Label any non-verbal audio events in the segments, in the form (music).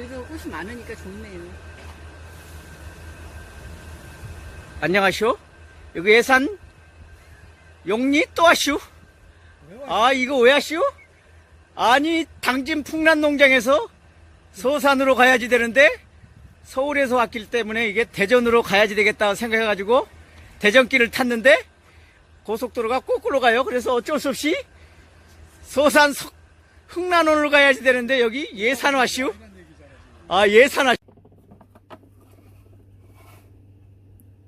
그래도 꽃이 많으니까 좋네요. 안녕하시오. 여기 예산 용리 또 하시오. 아 이거 왜 하시오? 아니 당진 풍란 농장에서 서산으로 가야지 되는데 서울에서 왔기 때문에 이게 대전으로 가야지 되겠다 생각해가지고 대전길을 탔는데 고속도로가 거꾸로 가요. 그래서 어쩔 수 없이 서산 서- 흥난원으로 가야지 되는데 여기 예산 와시오. 아 예산 와.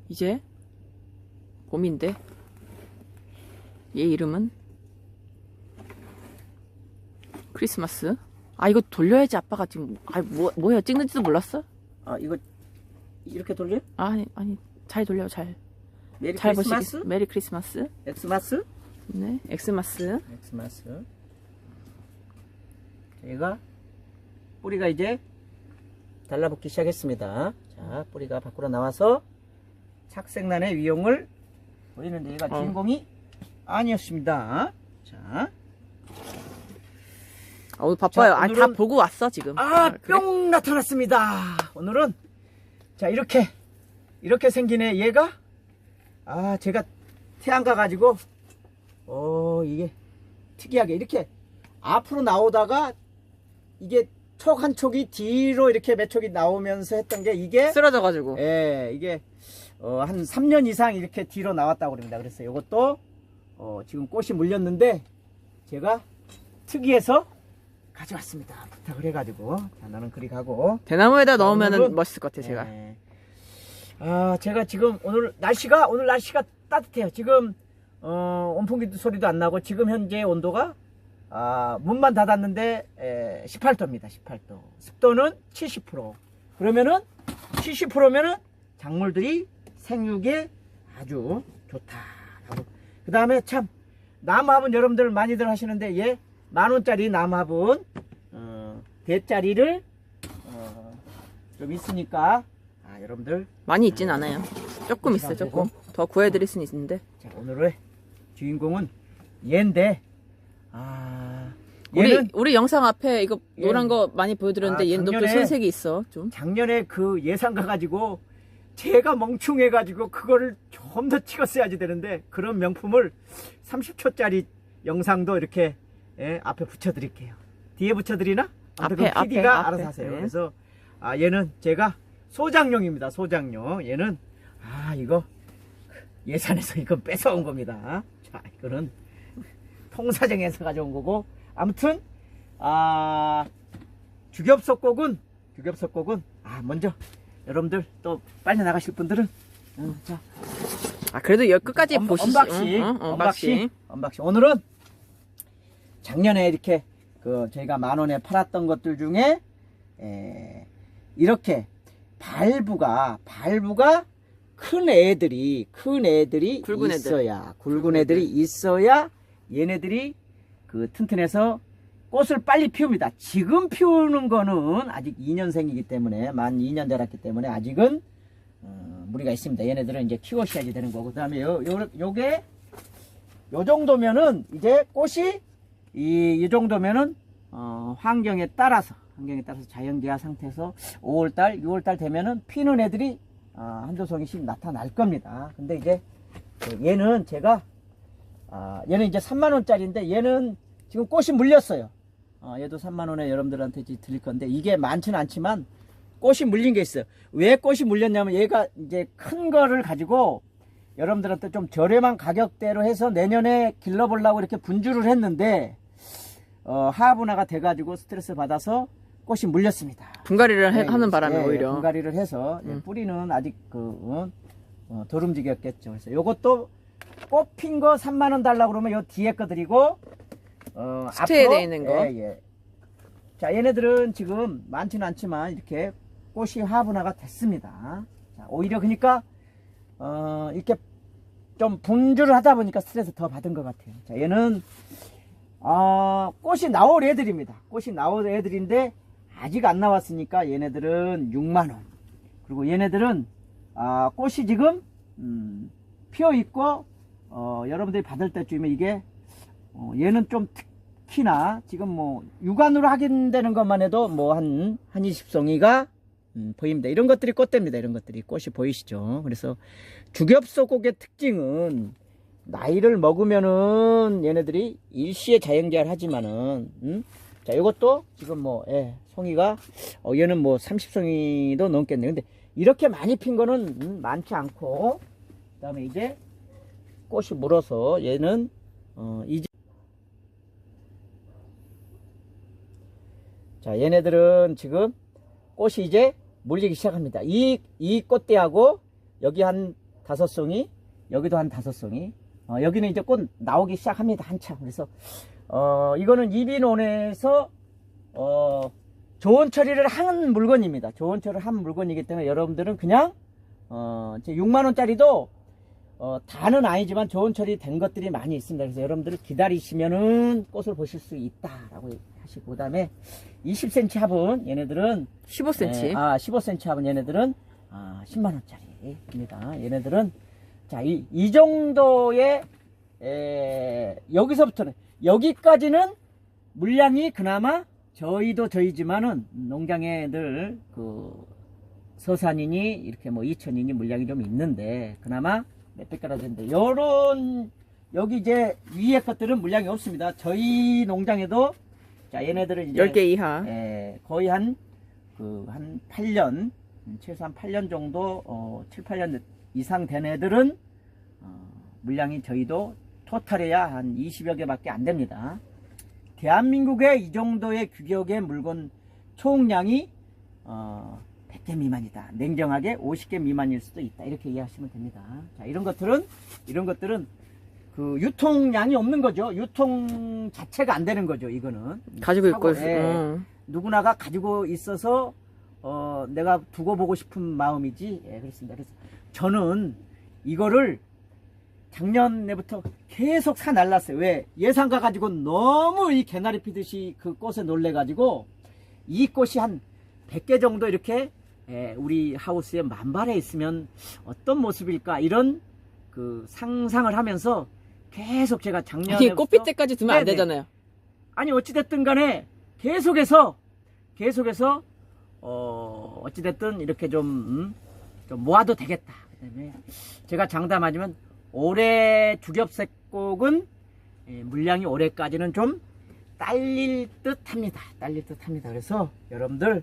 이제 봄인데 얘 이름은 크리스마스. 아 이거 돌려야지 아빠가 지금 아 뭐 뭐야 찍는지도 몰랐어? 아 이거 이렇게 돌려? 아, 아니 아니 잘 돌려 잘. 메리 잘 크리스마스? 보시기. 메리 크리스마스. 엑스마스? 네, 엑스마스. 엑스마스. 얘가 뿌리가 이제 달라붙기 시작했습니다. 자, 뿌리가 밖으로 나와서 착색란의 위용을 보이는데 얘가 어. 주인공이 아니었습니다. 자, 어우 바빠요. 자, 아니 다 오늘은- 보고 왔어 지금. 아, 그래? 뿅 나타났습니다. 오늘은 자 이렇게 이렇게 생긴 애 얘가 아 제가 태안 가가지고 어 이게 특이하게 이렇게 앞으로 나오다가 이게 촉 한 촉이 뒤로 이렇게 몇 촉이 나오면서 했던 게 이게 쓰러져가지고. 예 이게 어, 한 3년 이상 이렇게 뒤로 나왔다고 그럽니다. 그래서 이것도 어, 지금 꽃이 물렸는데 제가 특이해서 가져왔습니다. 부탁을 해가지고 자 나는 그리 가고 대나무에다 넣으면 오늘은- 멋있을 것 같아 제가. 예. 아, 제가 지금 오늘 날씨가 오늘 날씨가 따뜻해요. 지금 어, 온풍기 소리도 안 나고 지금 현재 온도가 아, 문만 닫았는데 에, 18도입니다. 18도. 습도는 70%. 그러면은 70%면은 작물들이 생육에 아주 좋다라고. 그 다음에 참 나무합은 여러분들 많이들 하시는데 얘만 원짜리 나무합은 어, 대짜리를 어, 좀 있으니까 아, 여러분들 많이 있진 않아요. 조금 있어 조금. 더 구해드릴 수는 있는데. 자, 오늘의 주인공은 얘인데 아 우리 얘는 우리 영상 앞에 이거 얘- 노란 거 많이 보여드렸는데 아, 얘는 작년에- 손색이 있어 좀. 작년에 그 예상 가가지고 제가 멍충해가지고 그거를 좀 더 찍었어야지 되는데 그런 명품을 30초짜리 영상도 이렇게 예, 앞에 붙여드릴게요. 뒤에 붙여드리나? 앞에, 앞에 PD가 앞에, 알아서 앞에. 하세요. 네. 그래서 아 얘는 제가 소장용입니다. 소장용. 얘는 아 이거 예산에서 이건 뺏어온 겁니다. 자 이거는 통사정에서 가져온 거고 아무튼 아 주겹석곡은 주겹석곡은 아 먼저 여러분들 또 빨리 나가실 분들은 응, 자아 그래도 여기 끝까지 언- 보시죠. 언박싱, 응, 응, 언박싱, 언박싱. 오늘은 작년에 이렇게 그 저희가 만 원에 팔았던 것들 중에 에, 이렇게 발부가 발부가 큰 애들이 큰 애들이 굵은 애들. 있어야 굵은 애들이 있어야 얘네들이 그 튼튼해서 꽃을 빨리 피웁니다. 지금 피우는 거는 아직 2년생이기 때문에 만 2년 자랐기 때문에 아직은 어, 무리가 있습니다. 얘네들은 이제 키워셔야지 되는 거고 그 다음에 요, 요 요게 요 정도면은 이제 꽃이 이, 이 정도면은 어, 환경에 따라서 환경에 따라서 자연기화 상태에서 5월달, 6월달 되면은 피는 애들이 어, 한두 송이씩 나타날 겁니다. 근데 이제 그 얘는 제가 아, 얘는 이제 3만 원짜리인데 얘는 지금 꽃이 물렸어요. 어, 얘도 3만 원에 여러분들한테 이제 드릴 건데 이게 많지는 않지만 꽃이 물린 게 있어요. 왜 꽃이 물렸냐면 얘가 이제 큰 거를 가지고 여러분들한테 좀 저렴한 가격대로 해서 내년에 길러보려고 이렇게 분주를 했는데 어, 하분화가 돼가지고 스트레스 받아서 꽃이 물렸습니다. 분갈이를 해- 예, 하는 바람에 예, 오히려. 분갈이를 해서 예, 음. 뿌리는 아직 그 어, 어, 덜 움직였겠죠. 그래서 요것도 꽃핀 거 3만 원 달라 고 그러면 요 뒤에 거 드리고 어, 돼 있는 거. 예, 예. 자, 얘네들은 지금 많지는 않지만 이렇게 꽃이 화분화가 됐습니다. 자, 오히려 그러니까 어, 이렇게 좀 분주를 하다 보니까 스트레스 더 받은 것 같아요. 자, 얘는 어, 꽃이 나올 애들입니다. 꽃이 나올 애들인데 아직 안 나왔으니까 얘네들은 6만 원. 그리고 얘네들은 아, 꽃이 지금 음, 피어 있고 어, 여러분들이 받을 때쯤에 이게 어, 얘는 좀 특- 특히나 지금 뭐 육안으로 확인되는 것만 해도 뭐 한 한 20송이가 음, 보입니다. 이런 것들이 꽃대입니다. 이런 것들이 꽃이 보이시죠? 그래서 주겹소곡의 특징은 나이를 먹으면은 얘네들이 일시에 자연계열 하지만은 음? 자 이것도 지금 뭐 예, 송이가 어, 얘는 뭐 30송이도 넘겠네. 근데 이렇게 많이 핀 거는 음, 많지 않고 그 다음에 이제 꽃이 물어서 얘는 어, 이제 자 얘네들은 지금 꽃이 이제 물리기 시작합니다. 이, 이 꽃대하고 여기 한 다섯 송이, 여기도 한 다섯 송이, 어, 여기는 이제 꽃 나오기 시작합니다. 한참. 그래서, 어, 이거는 이비논에서, 어, 좋은 처리를 한 물건입니다. 좋은 처리를 한 물건이기 때문에 여러분들은 그냥, 어, 이제 6만원짜리도, 어, 다는 아니지만 좋은 처리 된 것들이 많이 있습니다. 그래서 여러분들 기다리시면은 꽃을 보실 수 있다라고 하시고, 그 다음에 20cm 합은 얘네들은 15cm. 네, 아, 15cm 하면 얘네들은 아, 10만원짜리입니다. 얘네들은 자, 이, 이 정도의 에, 여기서부터는 여기까지는 물량이 그나마 저희도 저희지만은 농장에 늘 그 서산이니 이렇게 뭐 이천이니 물량이 좀 있는데 그나마 몇백 가라 되는데 요런 여기 이제 위에 것들은 물량이 없습니다. 저희 농장에도 자 얘네들은 이제 10개 이하. 예, 거의 한, 그, 한 8년, 음, 최소한 8년 정도, 어, 7, 8년 이상 된 애들은, 어, 물량이 저희도 토탈해야 한 20여 개밖에 안 됩니다. 대한민국의 이 정도의 규격의 물건 총량이, 어, 100개 미만이다. 냉정하게 50개 미만일 수도 있다. 이렇게 이해하시면 됩니다. 자, 이런 것들은, 이런 것들은 그 유통량이 없는 거죠. 유통 자체가 안 되는 거죠. 이거는 가지고 있고. 예. 어. 누구나가 가지고 있어서 어, 내가 두고 보고 싶은 마음이지. 예, 그렇습니다. 그래서 저는 이거를 작년에부터 계속 사 날랐어요. 왜? 예상가 가지고 너무 이 개나리 피듯이 그 꽃에 놀래 가지고 이 꽃이 한 100개 정도 이렇게 예, 우리 하우스에 만발해 있으면 어떤 모습일까 이런 그 상상을 하면서 계속 제가 작년에 아니, 꽃필 때까지 두면 안 네네. 되잖아요. 아니 어찌됐든 간에 계속해서 계속해서 어 어찌됐든 이렇게 좀, 음, 좀 모아도 되겠다 그다음에 제가 장담하지만 올해 주겹색곡은 예, 물량이 올해까지는 좀 딸릴 듯합니다 딸릴 듯합니다 그래서 여러분들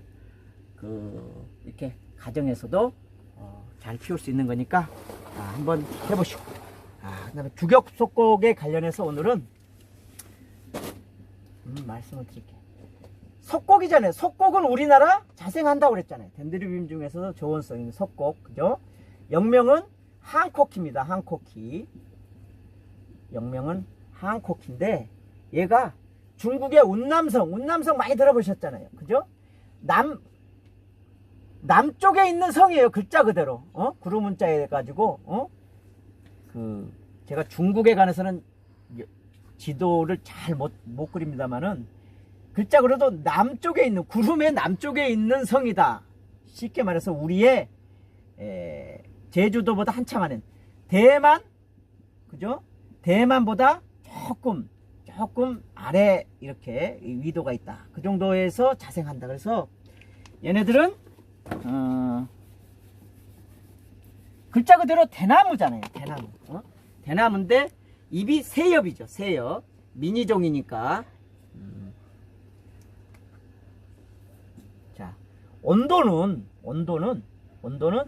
그 이렇게 가정에서도 어, 잘 키울 수 있는 거니까 아, 한번 해보시고 아, 그다음에 주겹속곡에 관련해서 오늘은 음, 말씀을 드릴게요. 석곡이잖아요. 석곡은 우리나라 자생한다고 그랬잖아요. 덴드리빔 중에서도 조원성 있는 석곡, 그죠? 영명은 한코키입니다. 한코키. 영명은 한코키인데, 얘가 중국의 운남성, 운남성 많이 들어보셨잖아요. 그죠? 남, 남쪽에 있는 성이에요. 글자 그대로. 어? 구름 문자 해가지고, 어? 그, 제가 중국에 관해서는 지도를 잘 못 못 그립니다만은 글자 그래도 남쪽에 있는 구름의 남쪽에 있는 성이다. 쉽게 말해서 우리의 에, 제주도보다 한참 안에 대만 그죠? 대만보다 조금 조금 아래 이렇게 이 위도가 있다. 그 정도에서 자생한다. 그래서 얘네들은 어, 글자 그대로 대나무잖아요. 대나무. 어? 대나무인데 입이 세엽이죠. 세엽. 미니종이니까. 음. 자, 온도는 온도는 온도는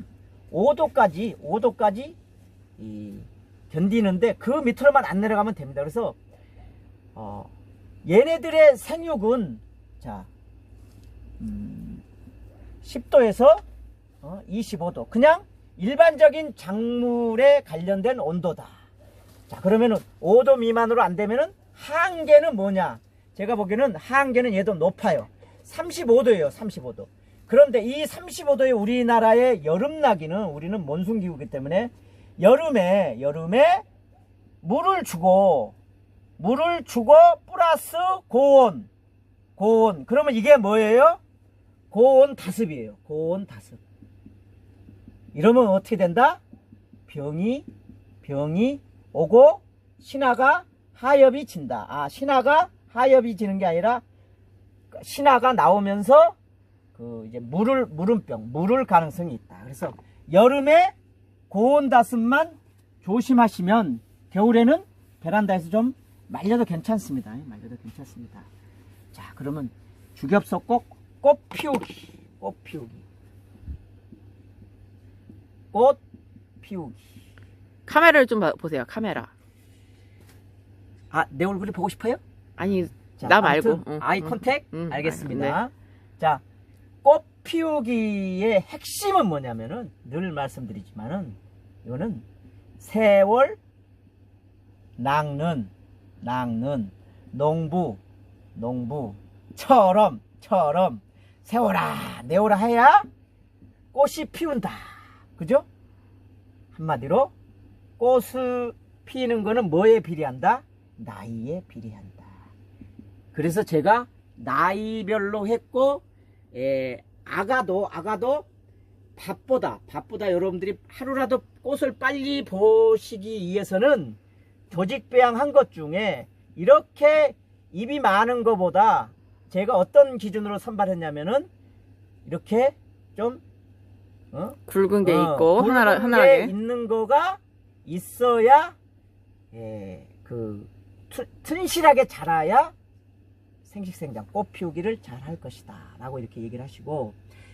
5도까지 5도까지 이, 견디는데 그 밑으로만 안 내려가면 됩니다. 그래서 어, 얘네들의 생육은 자 음, 10도에서 어, 25도 그냥 일반적인 작물에 관련된 온도다. 자, 그러면은 5도 미만으로 안 되면은 한계는 뭐냐? 제가 보기에는 한계는 얘도 높아요. 35도예요, 35도. 그런데 이 35도의 우리나라의 여름나기는 우리는 몬순 기후기 때문에 여름에, 여름에 물을 주고, 물을 주고 플러스 고온, 고온. 그러면 이게 뭐예요? 고온 다습이에요. 고온 다습. 이러면 어떻게 된다? 병이, 병이 오고 신화가 하엽이 진다. 아, 신화가 하엽이 지는 게 아니라 신화가 나오면서 그 이제 물을 물음병 물을 가능성이 있다. 그래서 여름에 고온 다습만 조심하시면 겨울에는 베란다에서 좀 말려도 괜찮습니다. 말려도 괜찮습니다. 자, 그러면 주겹석 꽃, 꽃 피우기, 꽃 피우기, 꽃 피우기. 카메라를 좀 봐- 보세요. 카메라. 아, 내 얼굴이 보고 싶어요? 아니 자, 나 말고. 아무튼 응, 아이 응. 컨택 응, 알겠습니다. 자, 꽃 피우기의 핵심은 뭐냐면은 늘 말씀드리지만은 이거는 세월 낚는 낚는 농부 농부 처럼 처럼 세월아 내오라 해야 꽃이 피운다. 그죠? 한마디로 꽃을 피는 거는 뭐에 비례한다? 나이에 비례한다. 그래서 제가 나이별로 했고 에, 아가도 아가도 밥보다 밥보다 여러분들이 하루라도 꽃을 빨리 보시기 위해서는 조직배양한 것 중에 이렇게 입이 많은 것보다 제가 어떤 기준으로 선발했냐면은 이렇게 좀 어? 굵은 게 어, 있고 굵은 하나 게 하나하게. 있는 거가 있어야 예, 그 투- 튼실하게 자라야 생식생장 꽃 피우기를 잘 할 것이다 라고 이렇게 얘기를 하시고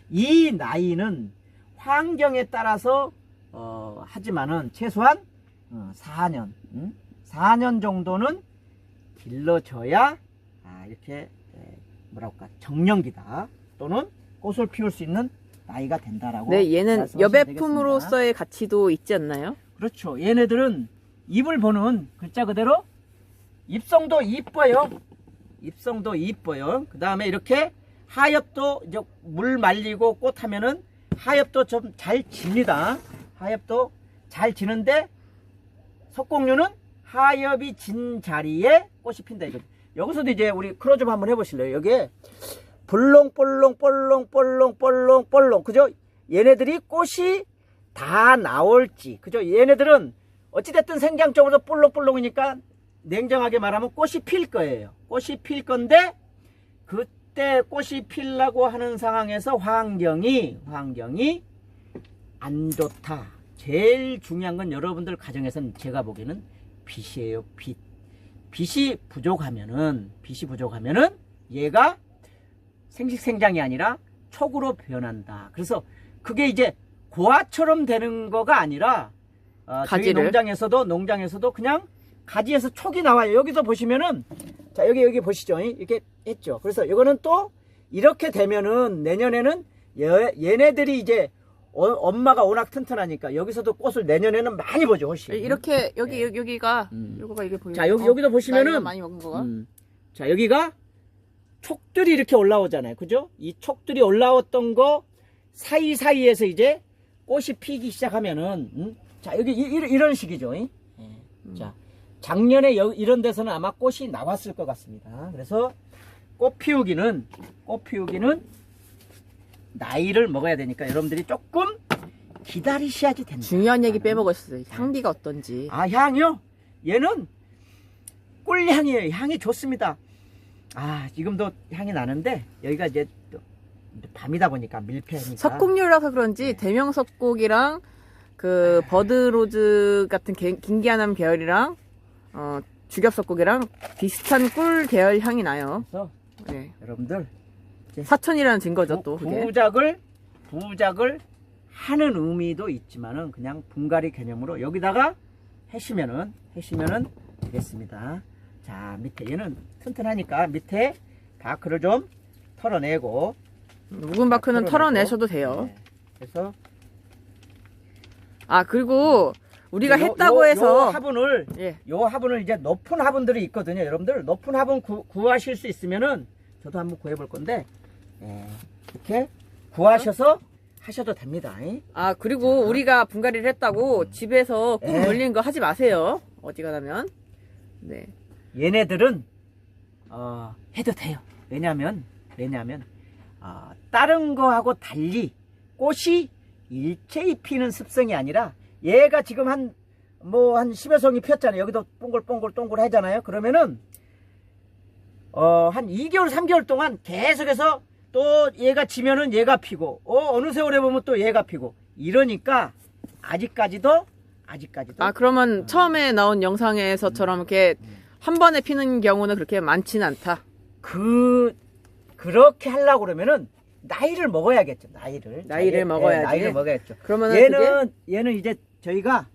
이 나이는 환경에 따라서 어, 하지만은 최소한 어, 4년 음? 4년 정도는 길러져야 아, 이렇게 예, 뭐랄까 할까 정년기다 또는 꽃을 피울 수 있는 나이가 된다라고 네, 얘는 여배품으로서의 가치도 있지 않나요? 그렇죠. 얘네들은 입을 보는 글자 그대로 입성도 이뻐요. 입성도 이뻐요. 그 다음에 이렇게 하엽도 이제 물 말리고 꽃 하면은 하엽도 좀 잘 집니다. 하엽도 잘 지는데 석공류는 하엽이 진 자리에 꽃이 핀다 이거. 여기서도 이제 우리 크로즈 한번 해보실래요? 여기에 볼롱볼롱 볼롱 볼롱 볼롱 볼롱 그죠? 얘네들이 꽃이 다 나올지 그죠? 얘네들은 어찌됐든 생장적으로 볼록볼록이니까 냉정하게 말하면 꽃이 필 거예요. 꽃이 필 건데 그때 꽃이 필라고 하는 상황에서 환경이 환경이 안 좋다. 제일 중요한 건 여러분들 가정에서는 제가 보기에는 빛이에요. 빛. 빛이 부족하면은 빛이 부족하면은 얘가 생식생장이 아니라 촉으로 변한다. 그래서 그게 이제 고아처럼 되는 거가 아니라 어, 저희? 농장에서도 농장에서도 그냥 가지에서 촉이 나와요. 여기서 보시면은 자 여기 여기 보시죠. 이렇게 했죠. 그래서 이거는 또 이렇게 되면은 내년에는 얘, 얘네들이 이제 어, 엄마가 워낙 튼튼하니까 여기서도 꽃을 내년에는 많이 보죠. 훨씬. 이렇게 여기 네. 여기 여기가 음. 요거가 이게 보이는 자, 여기- 거. 여기도 보시면은- 많이 먹은 거가 음. 자, 여기가 촉들이 이렇게 올라오잖아요. 그죠? 이 촉들이 올라왔던 거 사이사이에서 이제 꽃이 피기 시작하면은, 음? 자, 여기 이, 이- 이런 식이죠. 이? 예. 자, 작년에 여- 이런 데서는 아마 꽃이 나왔을 것 같습니다. 그래서 꽃 피우기는, 꽃 피우기는 나이를 먹어야 되니까 여러분들이 조금 기다리셔야지 된다. 중요한 얘기 빼먹었어요. 향기가 어떤지. 아 향이요? 얘는 꿀향이에요. 향이 좋습니다. 아 지금도 향이 나는데 여기가 이제 또 밤이다 보니까 밀폐니까. 석곡류라서 그런지 대명 석곡이랑 그 버드로즈 같은 개- 긴기아남 계열이랑 어, 주겹 석곡이랑 비슷한 꿀 계열 향이 나요. 그래서 네. 여러분들 사촌이라는 증거죠 또 부, 그게. 부작을 부작을 하는 의미도 있지만은 그냥 분갈이 개념으로 여기다가 해시면은 해시면은 되겠습니다. 자 밑에 얘는 튼튼하니까 밑에 바크를 좀 털어내고 묵은 바크는 털어내고. 털어내셔도 돼요. 네. 그래서 아 그리고 우리가 요- 했다고 요- 해서 요 화분을 예. 요 화분을 이제 높은 화분들이 있거든요. 여러분들 높은 화분 구, 구하실 수 있으면은 저도 한번 구해볼 건데 예, 이렇게 구하셔서 하셔도 됩니다. 이. 아 그리고 우리가 분갈이를 했다고 집에서 꾹 에. 물리는 거 하지 마세요. 어디 가면 네. 얘네들은 어, 해도 돼요. 왜냐하면 왜냐하면 어, 다른 거하고 달리 꽃이 일체히 피는 습성이 아니라 얘가 지금 한 뭐한 10여 송이 피었잖아요. 여기도 뽕글뽕글 동글 하잖아요. 그러면은 어, 한 2개월, 3개월 동안 계속해서 또 얘가 지면은 얘가 피고, 어, 어느 세월에 보면 또 얘가 피고, 이러니까 아직까지도, 아직까지도. 아 그러면 처음에 나온 영상에서처럼 이렇게 한 번에 피는 경우는 그렇게 많지는 않다. 그, 그렇게 하려고 그러면은 나이를 먹어야겠죠, 나이를. 나이를 자기- 먹어야지. 예, 나이를 먹어야겠죠. 그러면은 얘는, 얘는 이제 저희가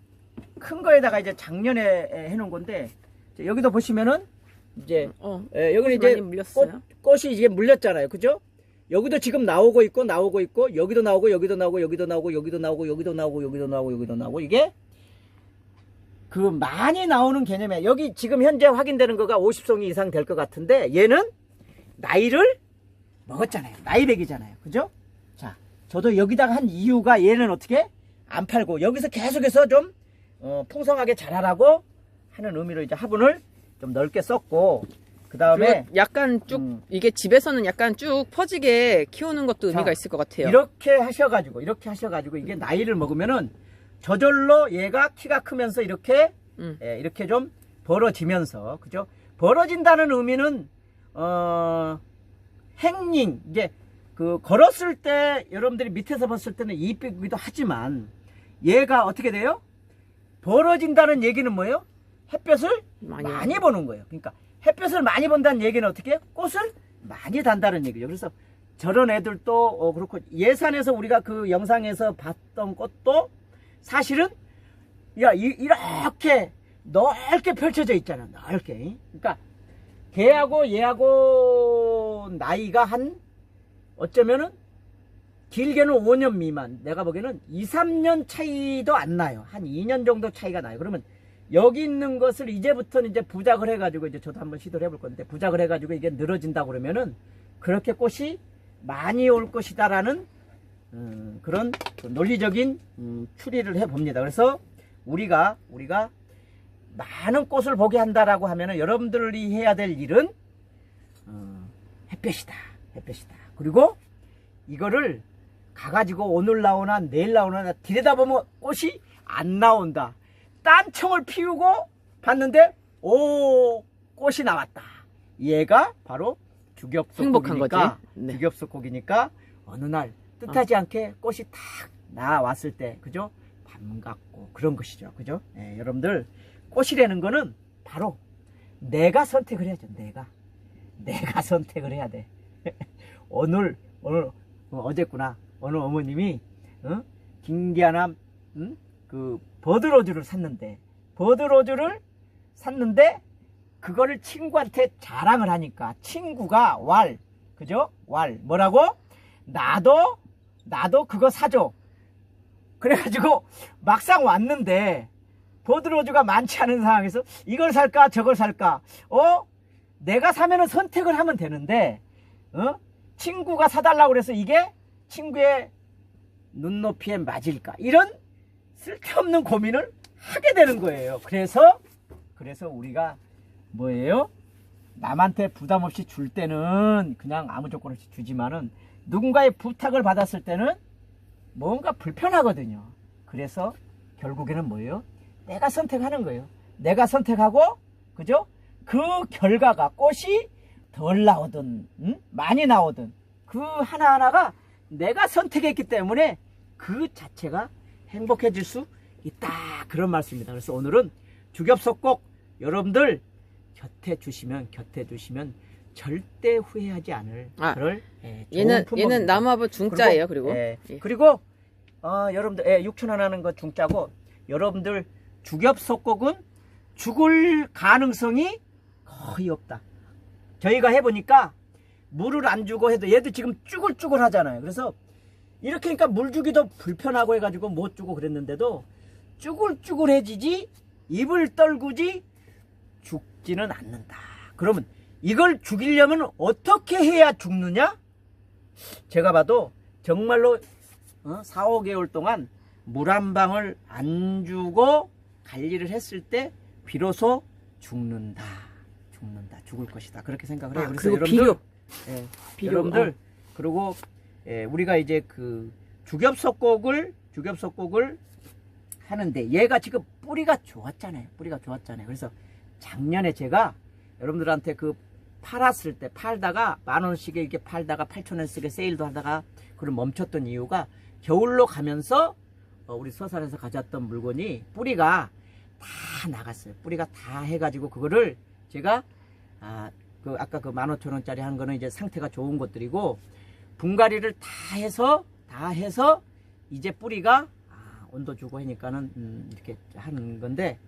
큰 거에다가 이제 작년에 해놓은 건데, 여기도 보시면은, 이제, 어, 예, 여기는 이제. 꽃, 꽃이 이제 물렸잖아요. 그죠? 여기도 지금 나오고 있고 나오고 있고 여기도 나오고 여기도 나오고 여기도 나오고 여기도 나오고 여기도 나오고 여기도 나오고 여기도 나오고 이게 그 많이 나오는 개념이야. 여기 지금 현재 확인되는 거가 50송이 이상 될 것 같은데 얘는 나이를 먹었잖아요. 나이백이잖아요. 그죠? 자, 저도 여기다가 한 이유가 얘는 어떻게 안 팔고 여기서 계속해서 좀 어, 풍성하게 자라라고 하는 의미로 이제 화분을 좀 넓게 썼고 그 다음에 약간 쭉 음. 이게 집에서는 약간 쭉 퍼지게 키우는 것도 의미가 자, 있을 것 같아요. 이렇게 하셔가지고 이렇게 하셔가지고 이게 나이를 먹으면은 저절로 얘가 키가 크면서 이렇게 음. 예, 이렇게 좀 벌어지면서 그죠? 벌어진다는 의미는 어 행링 이제 그 걸었을 때 여러분들이 밑에서 봤을 때는 이쁘기도 하지만 얘가 어떻게 돼요? 벌어진다는 얘기는 뭐예요? 햇볕을 많이 많이, 보는 거예요. 그러니까 햇볕을 많이 본다는 얘기는 어떻게? 해요? 꽃을 많이 단다는 얘기죠. 그래서 저런 애들도 어, 그렇고 예산에서 우리가 그 영상에서 봤던 꽃도 사실은 야 이, 이렇게 넓게 펼쳐져 있잖아. 넓게. 그러니까 걔하고 얘하고 나이가 한 어쩌면은 길게는 5년 미만. 내가 보기에는 2, 3년 차이도 안 나요. 한 2년 정도 차이가 나요. 그러면 여기 있는 것을 이제부터는 이제 부작을 해가지고 이제 저도 한번 시도를 해볼 건데 부작을 해가지고 이게 늘어진다 그러면은 그렇게 꽃이 많이 올 것이다라는 음, 그런 그 논리적인 음, 추리를 해봅니다. 그래서 우리가 우리가 많은 꽃을 보게 한다라고 하면은 여러분들이 해야 될 일은 어, 햇볕이다, 햇볕이다. 그리고 이거를 가가지고 오늘 나오나 내일 나오나 들여다보면 꽃이 안 나온다. 딴청을 피우고 봤는데 오 꽃이 나왔다. 얘가 바로. 주겹속곡이니까 네. 주겹속곡이니까 어느 날 뜻하지 않게 꽃이 탁 나왔을 때 그죠? 반갑고 그런 것이죠. 그죠? 예, 여러분들 꽃이라는 거는 바로 내가 선택을 해야죠. 내가 내가 (laughs) 선택을 해야 돼. (laughs) 오늘 오늘 어, 어제구나 어느 어머님이 어? 김기아남 응? 그 버드로즈를 샀는데 버드로즈를 샀는데 그거를 친구한테 자랑을 하니까 친구가 왈 그죠 왈 뭐라고 나도 나도 그거 사줘. 그래가지고 막상 왔는데 버드로즈가 많지 않은 상황에서 이걸 살까 저걸 살까. 어? 내가 사면은 선택을 하면 되는데 어? 친구가 사달라고 그래서 이게 친구의 눈높이에 맞을까? 이런 쓸데없는 고민을 하게 되는 거예요. 그래서 그래서 우리가 뭐예요? 남한테 부담 없이 줄 때는 그냥 아무 조건 없이 주지만은 누군가의 부탁을 받았을 때는 뭔가 불편하거든요. 그래서 결국에는 뭐예요? 내가 선택하는 거예요. 내가 선택하고 그죠? 그 결과가 꽃이 덜 나오든 응? 많이 나오든 그 하나하나가 내가 선택했기 때문에 그 자체가 행복해질 수 있다 그런 말씀입니다. 그래서 오늘은 주겹석 꼭 여러분들 곁에 주시면 곁에 두시면 절대 후회하지 않을 아, 그럴 예, 좋은 얘는 품목입니다. 얘는 나무아부 중자예요. 그리고, 예, 예. 그리고 어, 여러분들 예, 6천 원 하는 거 중짜고 여러분들 주겹석곡은 죽을 가능성이 거의 없다. 저희가 해보니까 물을 안 주고 해도 얘도 지금 쭈글쭈글 하잖아요. 그래서 이렇게 하니까 물 주기도 불편하고 해가지고 못 주고 그랬는데도 쭈글쭈글해지지 입을 떨구지 죽지는 않는다. 그러면 이걸 죽이려면 어떻게 해야 죽느냐? 제가 봐도 정말로 어, 4, 5개월 동안 물 한 방울 안 주고 관리를 했을 때 비로소 죽는다. 죽는다. 죽을 것이다. 그렇게 생각을 해요. 아, 그래서 여러분들 비료. 예, 비료, 여러분들 어. 그리고 예, 우리가 이제 그 주겹석곡을 주겹석곡을 하는데 얘가 지금 뿌리가 좋았잖아요. 뿌리가 좋았잖아요. 그래서 작년에 제가 여러분들한테 그 팔았을 때 팔다가 만 원씩에 이렇게 팔다가 8천 원씩에 세일도 하다가 그걸 멈췄던 이유가 겨울로 가면서 어, 우리 서산에서 가져왔던 물건이 뿌리가 다 나갔어요. 뿌리가 다 해가지고 그거를 제가 아, 그 아까 그 15,000원짜리 한 거는 이제 상태가 좋은 것들이고 분갈이를 다 해서 다 해서 이제 뿌리가 아, 온도 주고 하니까는 음, 이렇게 하는 건데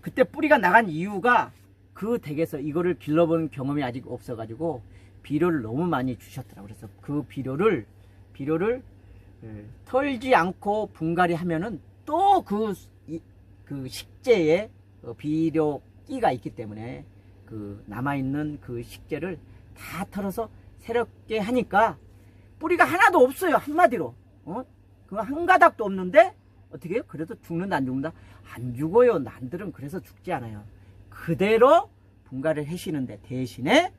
그때 뿌리가 나간 이유가 그 댁에서 이거를 길러본 경험이 아직 없어가지고 비료를 너무 많이 주셨더라고요. 그래서 그 비료를 비료를 예, 털지 않고 분갈이 하면은 또그 그 식재에 어, 비료 끼가 있기 때문에 그 남아있는 그 식재를 다 털어서 새롭게 하니까 뿌리가 하나도 없어요 한마디로 어? 그 한 가닥도 없는데 어떻게 해요? 그래도 죽는다 안 죽는다? 안 죽어요 난들은 그래서 죽지 않아요 그대로 분갈이를 하시는데 대신에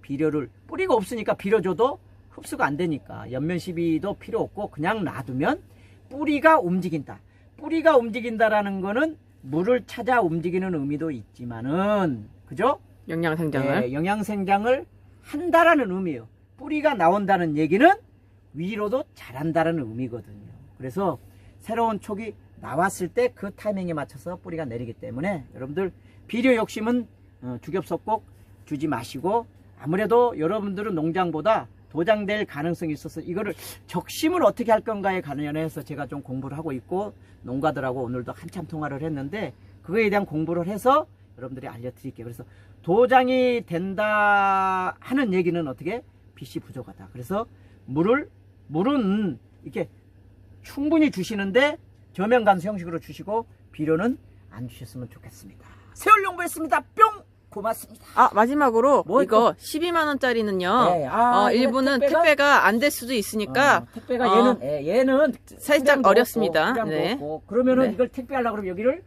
비료를 뿌리가 없으니까 비료 줘도 흡수가 안 되니까 연면 시비도 필요 없고 그냥 놔두면 뿌리가 움직인다. 뿌리가 움직인다라는 거는 물을 찾아 움직이는 의미도 있지만은 그죠? 영양 생장을. 예, 영양생장을 한다라는 의미예요. 뿌리가 나온다는 얘기는 위로도 자란다라는 의미거든요. 그래서 새로운 촉이 나왔을 때 그 타이밍에 맞춰서 뿌리가 내리기 때문에 여러분들 비료 욕심은 어, 주겹석 꼭 주지 마시고 아무래도 여러분들은 농장보다 도장될 가능성이 있어서 이거를 적심을 어떻게 할 건가에 관련해서 제가 좀 공부를 하고 있고 농가들하고 오늘도 한참 통화를 했는데 그거에 대한 공부를 해서 여러분들이 알려드릴게요. 그래서 도장이 된다 하는 얘기는 어떻게 빛이 부족하다. 그래서 물을 물은 이렇게 충분히 주시는데 저면 간수 형식으로 주시고 비료는 안 주셨으면 좋겠습니다. 세월 용보했습니다. 뿅 고맙습니다. 아 마지막으로 뭐 이거 12만 원짜리는요. 네, 아, 어, 일부는 택배가? 택배가, 안 될 수도 있으니까 어, 택배가 어, 얘는 예, 얘는 살짝 어렵습니다. 없고, 네. 없고. 그러면은 네. 이걸 택배하려고 그러면 여기를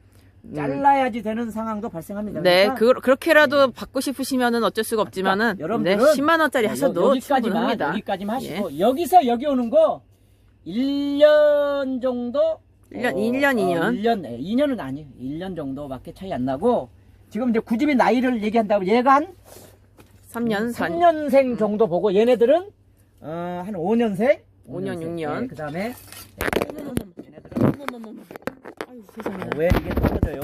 음. 잘라야지 되는 상황도 발생합니다. 네, 그러니까 그, 그렇게라도 받고 싶으시면은 어쩔 수가 없지만은 그러니까 여러분들은 네, 10만 원짜리 하셔도 여 기까지만 충분합니다. 여기까지만 하시고 여기서 여기 오는 거 1년 정도 1년, 1년, 2년. 1년, 네, 2년은 아니에요. 1년 정도밖에 차이 안 나고 지금 이제 구집이 나이를 얘기한다고 얘가 한 3년, 4년. 3년생 정도 보고 얘네들은 어, 한 5년생 5년, 6년. 그 다음에 어머머머. 아유, 세상에. 왜 이게 떨어져요?